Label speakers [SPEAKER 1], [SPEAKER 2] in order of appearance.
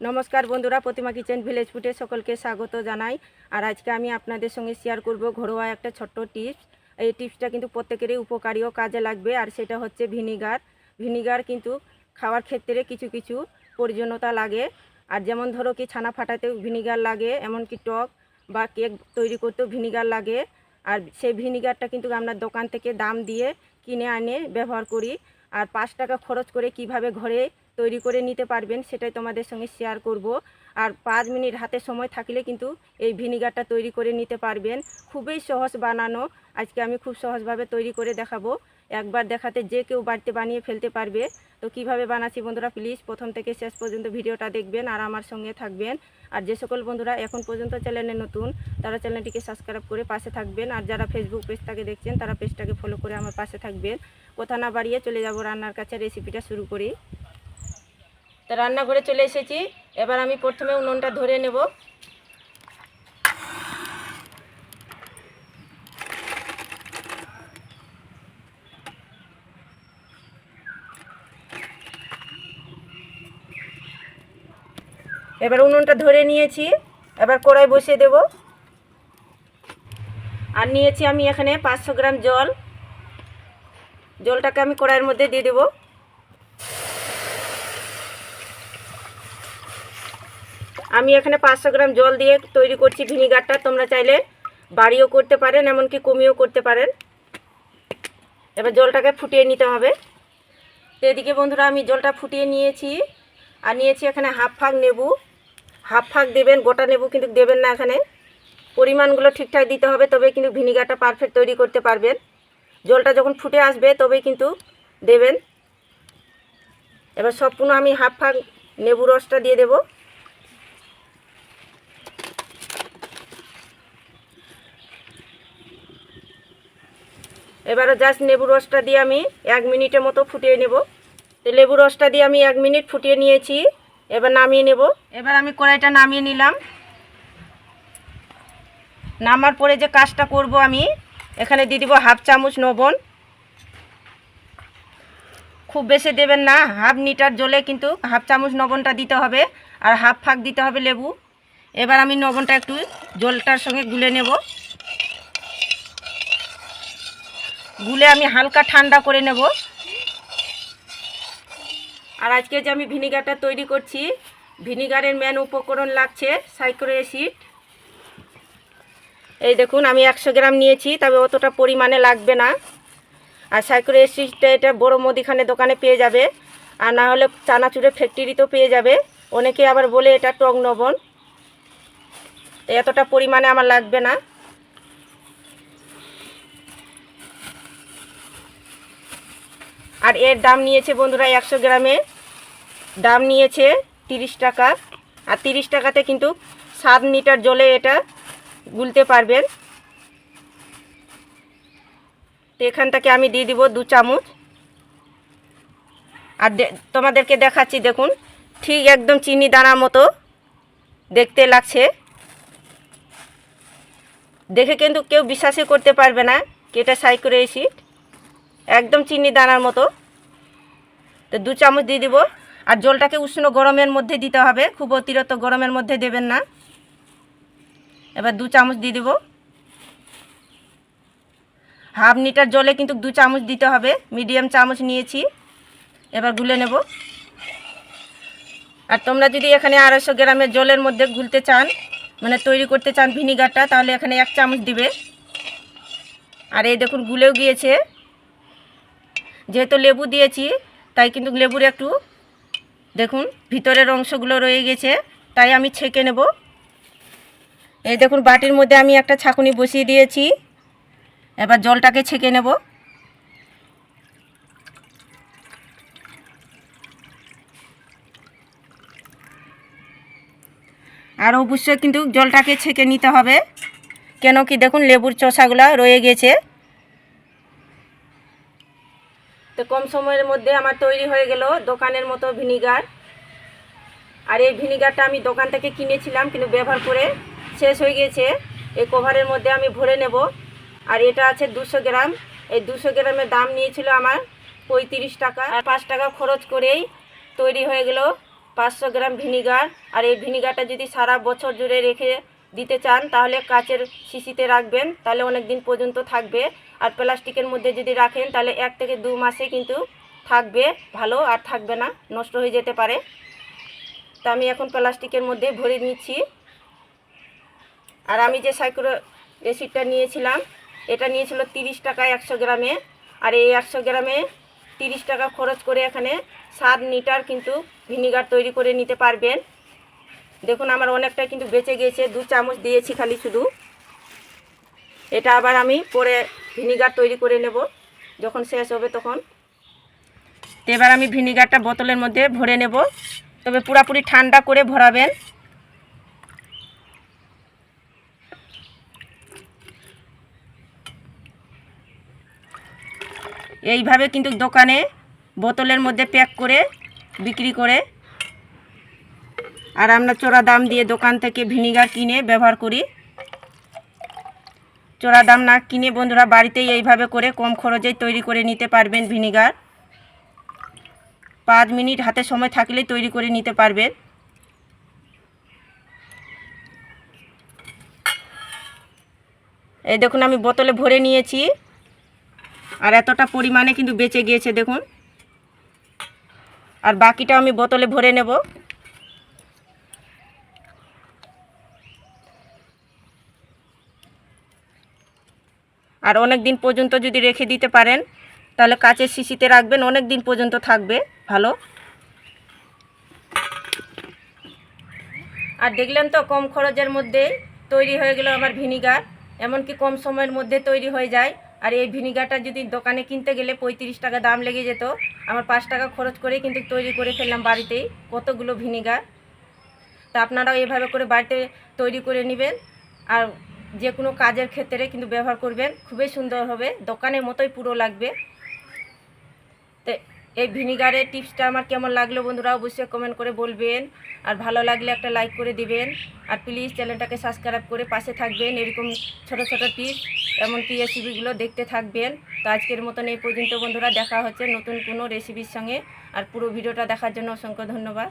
[SPEAKER 1] নমস্কার বন্ধুরা, প্রতিমা kitchen village ফুটে সকলকে স্বাগত জানাই। আর আজকে আমি আপনাদের সঙ্গে শেয়ার করব ঘরোয়া একটা ছোট্ট টিপস এই টিপসটা কিন্তু প্রত্যেকেরই উপকারীও কাজে লাগবে। আর সেটা হচ্ছে ভিনিগার। ভিনিগার কিন্তু খাওয়ার ক্ষেত্রে কিছু কিছু প্রয়োজনীয়তা লাগে। আর যেমন ধরো কি, ছানা ফাটাতেও ভিনিগার লাগে, এমনকি টক বা কেক তৈরি করতেও ভিনিগার লাগে। আর সেই ভিনিগারটা কিন্তু আমরা দোকান থেকে দাম দিয়ে কিনে আনে ব্যবহার করি। আর পাঁচ টাকা খরচ করে কীভাবে ঘরে তৈরি করে নিতে পারবেন, সেটাই তোমাদের সঙ্গে শেয়ার করব। আর পাঁচ মিনিট হাতে সময় থাকলে কিন্তু এই ভিনিগারটা তৈরি করে নিতে পারবেন। খুবই সহজ বানানো। আজকে আমি খুব সহজভাবে তৈরি করে দেখাবো। একবার দেখাতে যে কেউ বাড়িতে বানিয়ে ফেলতে পারবে। তো কীভাবে বানাচ্ছি বন্ধুরা প্লিজ প্রথম থেকে শেষ পর্যন্ত ভিডিওটা দেখবেন আর আমার সঙ্গে থাকবেন। আর যে সকল বন্ধুরা এখন পর্যন্ত চ্যানেলে নতুন, তারা চ্যানেলটিকে সাবস্ক্রাইব করে পাশে থাকবেন। আর যারা ফেসবুক পেজটাকে দেখছেন, তারা পেজটাকে ফলো করে আমার পাশে থাকবেন। কথা না বাড়িয়ে চলে যাব রান্নার কাছে রেসিপিটা শুরু করি। তো রান্নাঘরে চলে এসেছি। এবার আমি প্রথমে উনুনটা ধরে নেব। এবার উনুনটা ধরে নিয়েছি। এবার কড়াই বসিয়ে দেব। আর নিয়েছি আমি এখানে পাঁচশো গ্রাম জল। জলটাকে আমি কড়াইয়ের মধ্যে দিয়ে দেবো। আমি এখানে পাঁচশো গ্রাম জল দিয়ে তৈরি করছি ভিনিগারটা, তোমরা চাইলে বাড়িও করতে পারেন, এমনকি কমিয়েও করতে পারেন। এবার জলটাকে ফুটিয়ে নিতে হবে। তো এদিকে বন্ধুরা, আমি জলটা ফুটিয়ে নিয়েছি, আর নিয়েছি এখানে হাফ ফাঁক নেবু হাফ ফাঁক দেবেন, গোটা নেবু কিন্তু দেবেন না এখানে। পরিমাণগুলো ঠিকঠাক দিতে হবে তবে কিন্তু ভিনিগারটা পারফেক্ট তৈরি করতে পারবেন। জলটা যখন ফুটে আসবে, তবেই কিন্তু দেবেন। এবার সম্পূর্ণ আমি হাফ ফাঁক নেবু রসটা দিয়ে দেবো। এবারে জাস্ট লেবু রসটা দিয়ে আমি এক মিনিটের মতো ফুটিয়ে নেব। তো লেবু রসটা দিয়ে আমি এক মিনিট ফুটিয়ে নিয়েছি, এবার নামিয়ে নেব। এবার আমি কড়াইটা নামিয়ে নিলাম। নামার পরে যে কাজটা করব আমি, এখানে দিয়ে দিব হাফ চামচ লবণ। খুব বেশি দেবেন না, হাফ লিটার জলে কিন্তু হাফ চামচ লবণটা দিতে হবে, আর হাফ ফাঁক দিতে হবে লেবু। এবার আমি লবণটা একটু জলটার সঙ্গে গুলে নেব। গুলে আমি হালকা ঠান্ডা করে নেব। আর আজকে যে আমি ভিনিগারটা তৈরি করছি, ভিনিগারের মেন উপকরণ লাগছে সাইক্রো অ্যাসিড। এই দেখুন, আমি একশো গ্রাম নিয়েছি, তবে অতটা পরিমাণে লাগবে না। আর সাইক্রো অ্যাসিডটা এটা বড়ো মুদিখানে দোকানে পেয়ে যাবে, আর না হলে চানাচুরের ফ্যাক্টরিতেও পেয়ে যাবে। অনেকে আবার বলে এটা টক তো এতটা পরিমাণে আমার লাগবে না। আর এর দাম নিয়েছে বন্ধুরা একশো গ্রামে। দাম নিয়েছে তিরিশ টাকা। আর তিরিশ টাকাতে কিন্তু সাত লিটার জলে এটা গুলতে পারবেন। তো এখান থেকে আমি দিয়ে দিব দু চামচ। আর তোমাদেরকে দেখাচ্ছি, দেখুন, ঠিক একদম চিনি দানার মতো দেখতে লাগছে। দেখে কিন্তু কেউ বিশ্বাসই করতে পারবে না, কি এটা সাইক্রো অ্যাসিড একদম চিনি দানার মতো। তো দু চামচ দিয়ে দিব। আর জলটাকে উষ্ণ গরমের মধ্যে দিতে হবে। খুব অতিরিক্ত গরমের মধ্যে দেবেন না। এবার দু চামচ দিয়ে দিব। হাফ লিটার জলে কিন্তু দু চামচ দিতে হবে। মিডিয়াম চামচ নিয়েছি। এবার গুলে নেব। আর তোমরা যদি এখানে আড়াইশো গ্রামের জলের মধ্যে গুলতে চান মানে তৈরি করতে চান ভিনিগারটা, তাহলে এখানে এক চামচ দিবে। আর এই দেখুন, গুলেও গিয়েছে। যেহেতু লেবু দিয়েছি, তাই কিন্তু লেবুর একটু, দেখুন, ভিতরের অংশগুলো রয়ে গেছে, তাই আমি ছেঁকে নেব। এই দেখুন, বাটির মধ্যে আমি একটা ছাঁকুনি বসিয়ে দিয়েছি। এবার জলটাকে ছেঁকে নেব। আর অবশ্যই কিন্তু জলটাকে ছেঁকে নিতে হবে। কেন কি দেখুন, লেবুর চষাগুলো রয়ে গেছে। তো কম সময়ের মধ্যে আমার তৈরি হয়ে গেল দোকানের মতো ভিনিগার। আর এই ভিনিগারটা আমি দোকান থেকে কিনেছিলাম, কিন্তু ব্যবহার করে শেষ হয়ে গেছে এই কভারের মধ্যে আমি ভরে নেব। আর এটা আছে দুশো গ্রাম। এই দুশো গ্রামের দাম নিয়েছিল আমার পঁয়ত্রিশ টাকা। আর পাঁচ টাকা খরচ করেই তৈরি হয়ে গেল পাঁচশো গ্রাম ভিনিগার। আর এই ভিনিগারটা যদি সারা বছর জুড়ে রেখে দিতে চান, তাহলে কাচের শিশিতে রাখবেন। তাহলে অনেক দিন পর্যন্ত থাকবে। আর প্লাস্টিকের মধ্যে যদি রাখেন, তাহলে এক থেকে দু মাসে কিন্তু থাকবে ভালো আর থাকবে না, নষ্ট হয়ে যেতে পারে। তা আমি এখন প্লাস্টিকের মধ্যে ভরে নিচ্ছি। আর আমি যে সাইক্রো রেসিপিটা নিয়েছিলাম, এটা নিয়েছিল তিরিশ টাকা একশো গ্রামে। আর এই একশো গ্রামে তিরিশ টাকা খরচ করে এখানে সাত লিটার কিন্তু ভিনিগার তৈরি করে নিতে পারবেন। দেখুন, আমার অনেকটা কিন্তু বেঁচে গিয়েছে দু চামচ দিয়েছি খালি শুধু। এটা আবার আমি পরে ভিনিগার তৈরি করে নেব। যখন শেষ হবে তখন। এবার আমি ভিনিগারটা বোতলের মধ্যে ভরে নেব। তবে পুরাপুরি ঠান্ডা করে ভরাবেন। এইভাবে কিন্তু দোকানে বোতলের মধ্যে প্যাক করে বিক্রি করে। আর আমরা চোরা দাম দিয়ে দোকান থেকে ভিনিগার কিনে ব্যবহার করি। চোরা দাম না কিনে বন্ধুরা বাড়িতেই এইভাবে করে কম খরচেই তৈরি করে নিতে পারবেন ভিনিগার। পাঁচ মিনিট হাতে সময় থাকলেই তৈরি করে নিতে পারবেন। এই দেখুন আমি বোতলে ভরে নিয়েছি। আর এতটা পরিমাণে কিন্তু বেঁচে গিয়েছে দেখুন। আর বাকিটা আমি বোতলে ভরে নেব। আর অনেক দিন পর্যন্ত যদি রেখে দিতে পারেন, তাহলে কাচের শিশিতে রাখবেন, অনেক দিন পর্যন্ত থাকবে, ভালো। আর দেখলেন তো কম খরচের মধ্যে তৈরি হয়ে গেল আমার ভিনিগার, এমনকি কম সময়ের মধ্যে তৈরি হয়ে যায়। আর এই ভিনিগারটা যদি দোকানে কিনতে গেলে পঁয়ত্রিশ টাকা দাম লেগে যেত, আমার পাঁচ টাকা খরচ করে কিন্তু তৈরি করে ফেললাম বাড়িতেই কতগুলো ভিনিগার। তা আপনারাও এভাবে করে বাড়িতে তৈরি করে নেবেন। আর যে কোনো কাজের ক্ষেত্রে কিন্তু ব্যবহার করবেন, খুবই সুন্দর হবে, দোকানের মতোই পুরো লাগবে। তো, এই ভিনিগারের টিপসটা আমার কেমন লাগল বন্ধুরা অবশ্যই কমেন্ট করে বলবেন, আর ভালো লাগলে একটা লাইক করে দিবেন, আর প্লিজ চ্যানেলটাকে সাবস্ক্রাইব করে পাশে থাকবেন, এরকম ছোট ছোট টিপস এমনকি রেসিপিগুলো দেখতে থাকবেন। তো আজকের মতন এই পর্যন্ত বন্ধুরা, দেখা হচ্ছে নতুন কোনো রেসিপির সঙ্গে, আর পুরো ভিডিওটা দেখার জন্য অসংখ্য ধন্যবাদ।